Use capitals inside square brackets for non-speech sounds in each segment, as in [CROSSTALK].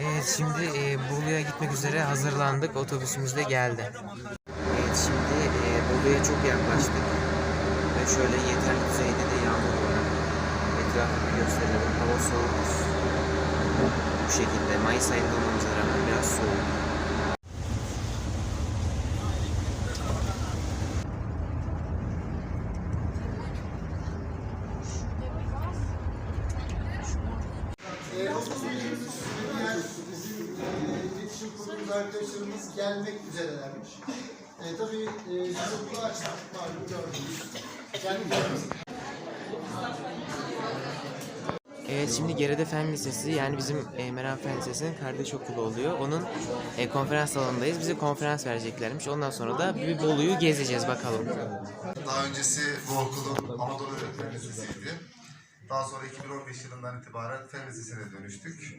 Evet şimdi e, Bolu'ya gitmek üzere hazırlandık. Otobüsümüz de geldi. Evet şimdi e, Bolu'ya çok yaklaştık. Ve şöyle yeterli düzeyde de yağmur var. Etrafı bir gösterelim. Hava soğuk. Bu şekilde Mayıs ayında olmamıza rağmen biraz soğuk. Arkadaşlarımız gelmek üzerelermiş. E, tabii e, okulu açtık, malum gördünüz. Kendi kendimiz Evet şimdi Gerede Fen Lisesi yani bizim e, Meram Fen Lisesi'nin kardeş okulu oluyor. Onun e, konferans salonundayız. Bize konferans vereceklermiş. Ondan sonra da bir Bolu'yu gezeceğiz bakalım. Daha öncesi bu okulun Anadolu Öğretmen Lisesi'ydi. Daha sonra 2015 yılından itibaren Fen Lisesi'ne dönüştük.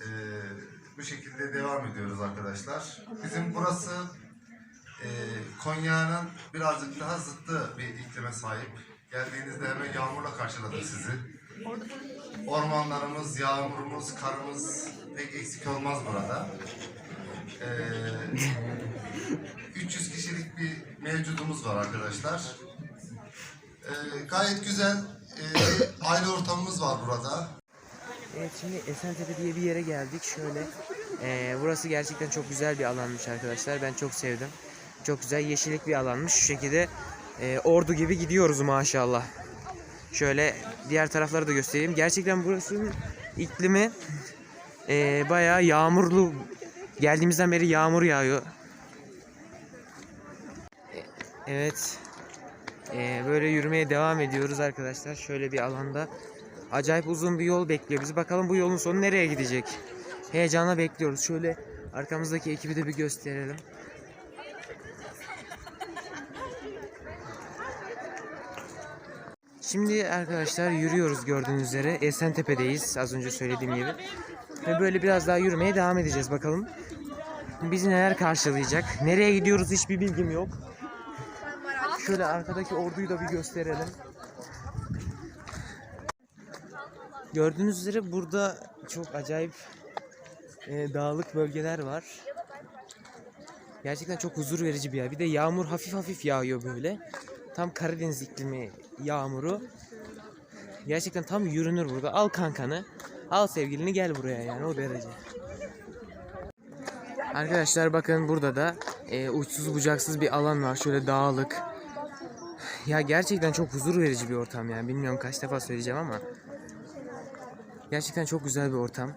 Ee, bu şekilde devam ediyoruz arkadaşlar. Bizim burası e, Konya'nın birazcık daha zıttı bir iklime sahip. Geldiğinizde hemen yağmurla karşıladık sizi. Ormanlarımız, yağmurumuz, karımız pek eksik olmaz burada. Ee, 300 kişilik bir mevcudumuz var arkadaşlar. Ee, gayet güzel e, aile ortamımız var burada. Evet şimdi Esentepe diye bir yere geldik. Şöyle e, burası gerçekten çok güzel bir alanmış arkadaşlar. Ben çok sevdim. Çok güzel yeşillik bir alanmış. Şu şekilde e, ordu gibi gidiyoruz maşallah. Şöyle diğer tarafları da göstereyim. Gerçekten burasının iklimi e, bayağı yağmurlu. Geldiğimizden beri yağmur yağıyor. E, Evet. E, böyle yürümeye devam ediyoruz arkadaşlar. Şöyle bir alanda. Acayip uzun bir yol bekliyor bizi. Bakalım bu yolun sonu nereye gidecek? Heyecanla bekliyoruz. Şöyle arkamızdaki ekibi de bir gösterelim. Şimdi arkadaşlar yürüyoruz gördüğünüz üzere. Esentepe'deyiz az önce söylediğim gibi. Ve böyle biraz daha yürümeye devam edeceğiz bakalım. Bizi neler karşılayacak? Nereye gidiyoruz hiçbir bilgim yok. Şöyle arkadaki orduyu da bir gösterelim. Gördüğünüz üzere burada çok acayip e, dağlık bölgeler var. Gerçekten çok huzur verici bir yer. Bir de yağmur hafif hafif yağıyor böyle. Tam Karadeniz iklimi yağmuru. Gerçekten tam yürünür burada. Al kankanı. Al sevgilini gel buraya yani o derece. Arkadaşlar bakın burada da e, uçsuz bucaksız bir alan var. Şöyle dağlık. Ya gerçekten çok huzur verici bir ortam yani. Bilmiyorum kaç defa söyleyeceğim ama. Gerçekten çok güzel bir ortam.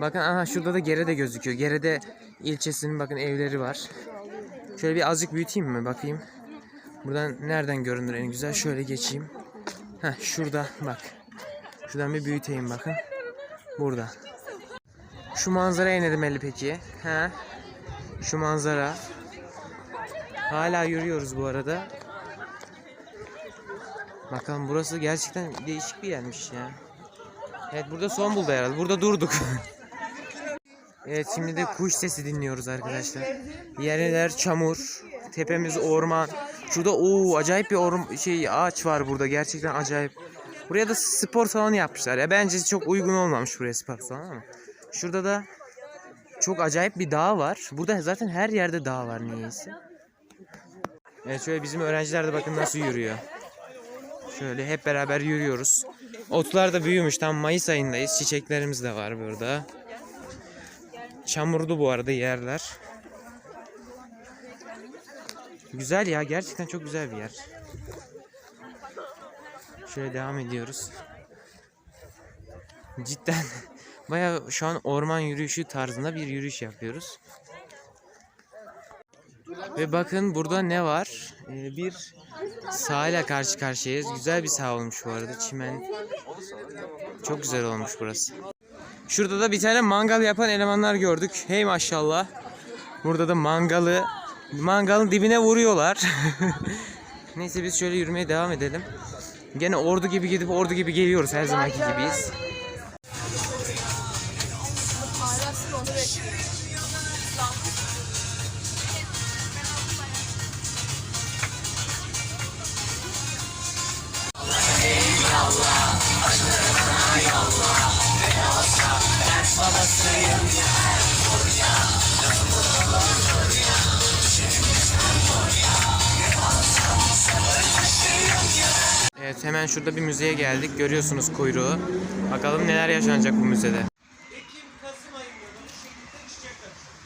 Bakın aha şurada da Gerede gözüküyor. Gerede ilçesinin bakın evleri var. Şöyle bir azıcık büyüteyim mi bakayım. Buradan nereden görünür en güzel? Şöyle geçeyim. Heh şurada bak. Şuradan bir büyüteyim bakın. Burada. Şu manzaraya ne peki? Ha? Şu manzara. Hala yürüyoruz bu arada. Bakalım burası gerçekten değişik bir yermiş ya. Evet burada son buldu herhalde. Burada durduk. [LAUGHS] evet şimdi de kuş sesi dinliyoruz arkadaşlar. Yerler çamur. Tepemiz orman. Şurada o acayip bir orm şey ağaç var burada. Gerçekten acayip. Buraya da spor salonu yapmışlar ya. Bence çok uygun olmamış buraya spor salonu ama. Şurada da çok acayip bir dağ var. Burada zaten her yerde dağ var niyeyse. Evet şöyle bizim öğrenciler de bakın nasıl yürüyor. Şöyle hep beraber yürüyoruz. Otlar da büyümüş. Tam Mayıs ayındayız. Çiçeklerimiz de var burada. Çamurdu bu arada yerler. Güzel ya. Gerçekten çok güzel bir yer. Şöyle devam ediyoruz. Cidden [LAUGHS] baya şu an orman yürüyüşü tarzında bir yürüyüş yapıyoruz. Ve bakın burada ne var? Ee, bir sahile karşı karşıyayız. Güzel bir saha olmuş bu arada. Çimen. Çok güzel olmuş burası. Şurada da bir tane mangal yapan elemanlar gördük. Hey maşallah. Burada da mangalı mangalın dibine vuruyorlar. [LAUGHS] Neyse biz şöyle yürümeye devam edelim. Gene ordu gibi gidip ordu gibi geliyoruz her zamanki gibiyiz. Hemen şurada bir müzeye geldik. Görüyorsunuz kuyruğu. Bakalım neler yaşanacak bu müzede. Ekim, Kasım ayında bu şekilde çiçek açıyor.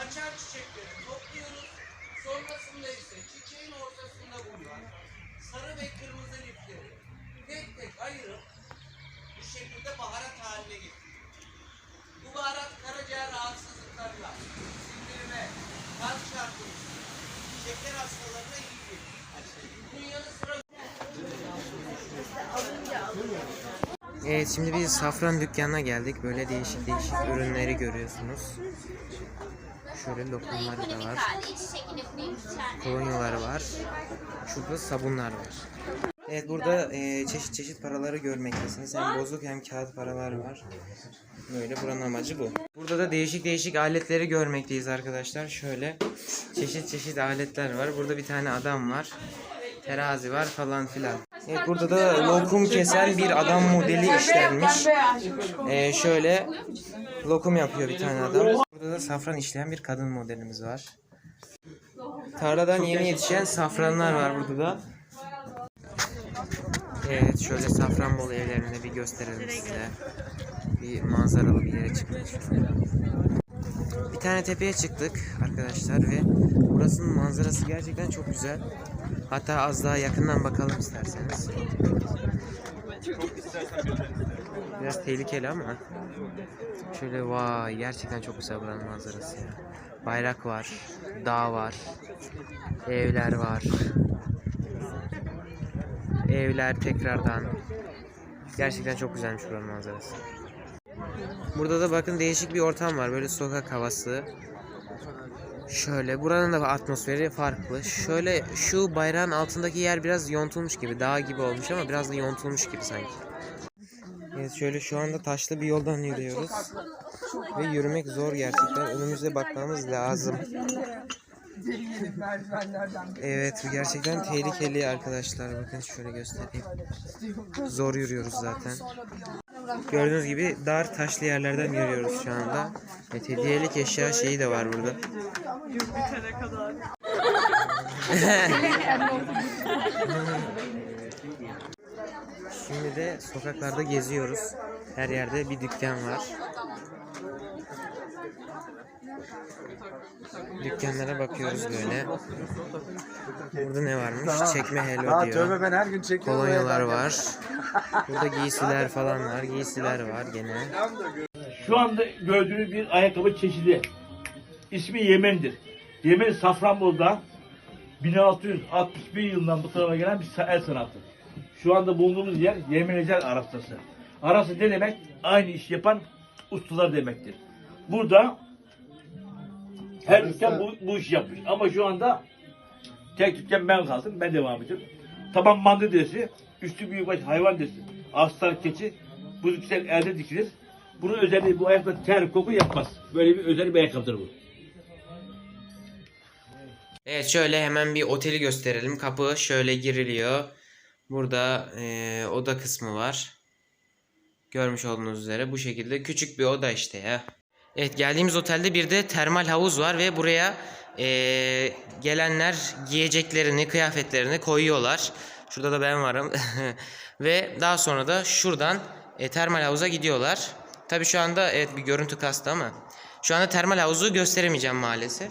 Açar çiçekleri topluyoruz. Sonrasında ise çiçeğin ortasında bulunan sarı ve kırmızı lifleri tek tek ayırıp bu şekilde baharat haline getiriyoruz. Bu baharat karaciğer rahatsızlıklarına, sindirime, kalp çarpıntısı, şeker hastalarına iyi gelir. Bunun yanı sıra Evet şimdi biz safran dükkanına geldik. Böyle değişik değişik ürünleri görüyorsunuz. Şöyle lokumlar da var. hali, iç şekilde büyük içeride. Kolonyalar var. Şurada sabunlar var. Evet burada e, çeşit çeşit paraları görmektesiniz. Hem bozuk hem kağıt paralar var. Böyle buranın amacı bu. Burada da değişik değişik aletleri görmekteyiz arkadaşlar. Şöyle çeşit çeşit aletler var. Burada bir tane adam var. Terazi var falan filan. Evet burada da lokum kesen bir adam modeli işlenmiş. E, şöyle lokum yapıyor bir tane adam. Burada da safran işleyen bir kadın modelimiz var. Tarladan yeni yetişen safranlar var burada da. Evet şöyle Safranbolu evlerini de bir gösterelim size. Bir manzaralı bir yere çıktık. Bir tane tepeye çıktık arkadaşlar ve burasının manzarası gerçekten çok güzel. Hatta az daha yakından bakalım isterseniz. Biraz tehlikeli ama. Şöyle vay gerçekten çok güzel buranın manzarası ya. Bayrak var, dağ var, evler var. Evler tekrardan. Gerçekten çok güzelmiş buranın manzarası. Burada da bakın değişik bir ortam var. Böyle sokak havası. Şöyle buranın da atmosferi farklı. Şöyle şu bayrağın altındaki yer biraz yontulmuş gibi. Dağ gibi olmuş ama biraz da yontulmuş gibi sanki. Evet şöyle şu anda taşlı bir yoldan yürüyoruz. Ve yürümek zor gerçekten. Önümüze bakmamız lazım. Evet bu gerçekten tehlikeli arkadaşlar. Bakın şöyle göstereyim. Zor yürüyoruz zaten. Gördüğünüz gibi dar taşlı yerlerden yürüyoruz şu anda. Evet hediyelik eşya şeyi de var burada. [LAUGHS] Şimdi de sokaklarda geziyoruz. Her yerde bir dükkan var. Dükkanlara bakıyoruz böyle. Burada ne varmış? Çekme helva diyor. ben her gün çekiyorum. Kolonyalar var. Burada giysiler falan var. Giysiler var gene. Şu anda gördüğünüz bir ayakkabı çeşidi. İsmi Yemen'dir. Yemen Safranbolu'da 1661 yılından bu tarafa gelen bir el sanatı. Şu anda bulunduğumuz yer Yemeneciler Arastası. Arası ne demek? Aynı iş yapan ustalar demektir. Burada her dükkan bu, bu işi yapmış. Ama şu anda tek dükkan ben kaldım. Ben devam ediyorum. Taban mandı derisi, üstü büyükbaş hayvan derisi, aslan keçi, bu güzel elde dikilir. Bunun özelliği bu ayakta ter koku yapmaz. Böyle bir özel bir ayakkabıdır bu. Evet şöyle hemen bir oteli gösterelim. Kapı şöyle giriliyor. Burada eee, oda kısmı var. Görmüş olduğunuz üzere bu şekilde küçük bir oda işte ya. Evet geldiğimiz otelde bir de termal havuz var ve buraya eee, gelenler giyeceklerini, kıyafetlerini koyuyorlar. Şurada da ben varım. [LAUGHS] ve daha sonra da şuradan e, termal havuza gidiyorlar. Tabi şu anda evet bir görüntü kastı ama şu anda termal havuzu gösteremeyeceğim maalesef.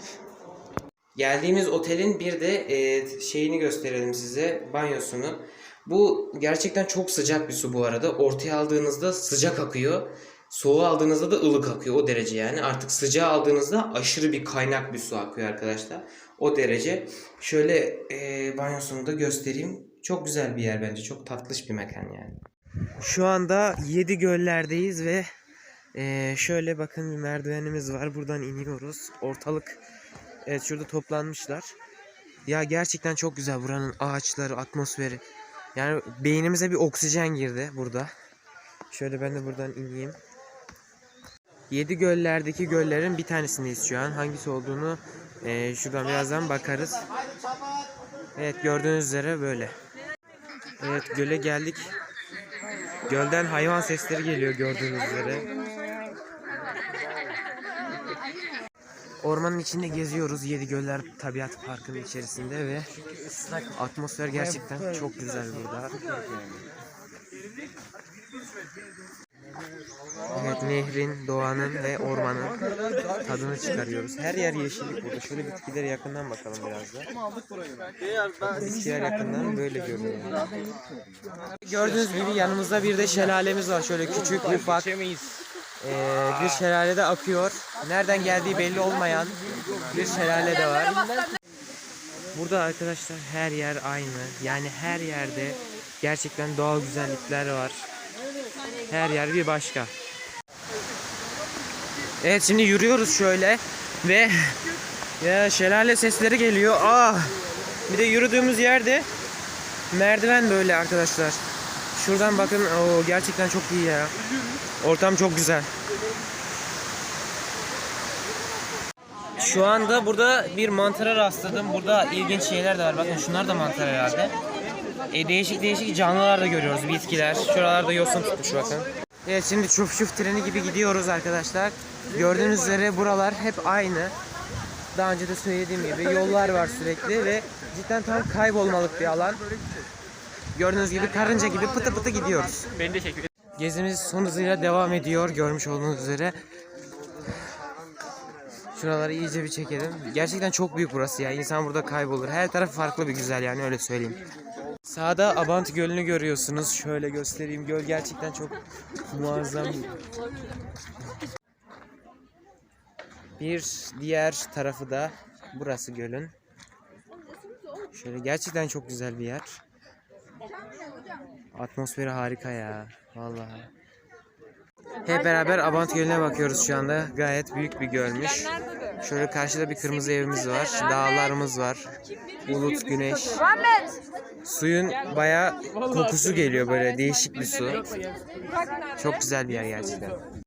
Geldiğimiz otelin bir de e, şeyini gösterelim size banyosunu. Bu gerçekten çok sıcak bir su bu arada. Ortaya aldığınızda sıcak akıyor. Soğuğu aldığınızda da ılık akıyor o derece yani. Artık sıcağı aldığınızda aşırı bir kaynak bir su akıyor arkadaşlar. O derece. Şöyle e, banyosunu da göstereyim. Çok güzel bir yer bence. Çok tatlış bir mekan yani. Şu anda Yedi Göller'deyiz ve e, şöyle bakın bir merdivenimiz var. Buradan iniyoruz. Ortalık Evet şurada toplanmışlar. Ya gerçekten çok güzel buranın ağaçları, atmosferi. Yani beynimize bir oksijen girdi burada. Şöyle ben de buradan ineyim. Yedi göllerdeki göllerin bir tanesindeyiz şu an. Hangisi olduğunu eee, şuradan birazdan bakarız. Evet gördüğünüz üzere böyle. Evet göle geldik. Gölden hayvan sesleri geliyor gördüğünüz üzere. Ormanın içinde geziyoruz. Yedi Göller Tabiat Parkı'nın içerisinde ve atmosfer gerçekten çok güzel burada. Nehrin, doğanın ve ormanın tadını çıkarıyoruz. Her yer yeşillik burada. Şöyle bitkilere yakından bakalım biraz da. Bitkiler yakından böyle görünüyor. Gördüğünüz gibi yanımızda bir de şelalemiz var. Şöyle küçük, ufak. Ee, bir şelale de akıyor. Nereden geldiği belli olmayan bir şelale de var. Burada arkadaşlar her yer aynı. Yani her yerde gerçekten doğal güzellikler var. Her yer bir başka. Evet şimdi yürüyoruz şöyle ve [LAUGHS] ya şelale sesleri geliyor. Aa! Bir de yürüdüğümüz yerde merdiven böyle arkadaşlar. Şuradan bakın. Oo gerçekten çok iyi ya. Ortam çok güzel. Şu anda burada bir mantara rastladım. Burada ilginç şeyler de var. Bakın şunlar da mantar herhalde. E, değişik değişik canlılar da görüyoruz. Bitkiler. Şuralarda yosun tutmuş bakın. Evet şimdi çuf çuf treni gibi gidiyoruz arkadaşlar. Gördüğünüz üzere buralar hep aynı. Daha önce de söylediğim gibi yollar var sürekli ve cidden tam kaybolmalık bir alan. Gördüğünüz gibi karınca gibi pıtı pıtı gidiyoruz. Gezimiz son hızıyla devam ediyor görmüş olduğunuz üzere. Şuraları iyice bir çekelim. Gerçekten çok büyük burası ya. İnsan burada kaybolur. Her taraf farklı bir güzel yani öyle söyleyeyim. Sağda Abant Gölü'nü görüyorsunuz. Şöyle göstereyim. Göl gerçekten çok muazzam. Bir diğer tarafı da burası gölün. Şöyle gerçekten çok güzel bir yer. Atmosferi harika ya. Vallahi. Hep beraber Abant Gölü'ne bakıyoruz şu anda. Gayet büyük bir gölmüş. Şöyle karşıda bir kırmızı evimiz var. Dağlarımız var. Bulut, güneş. Suyun bayağı kokusu geliyor böyle değişik bir su. Çok güzel bir yer gerçekten.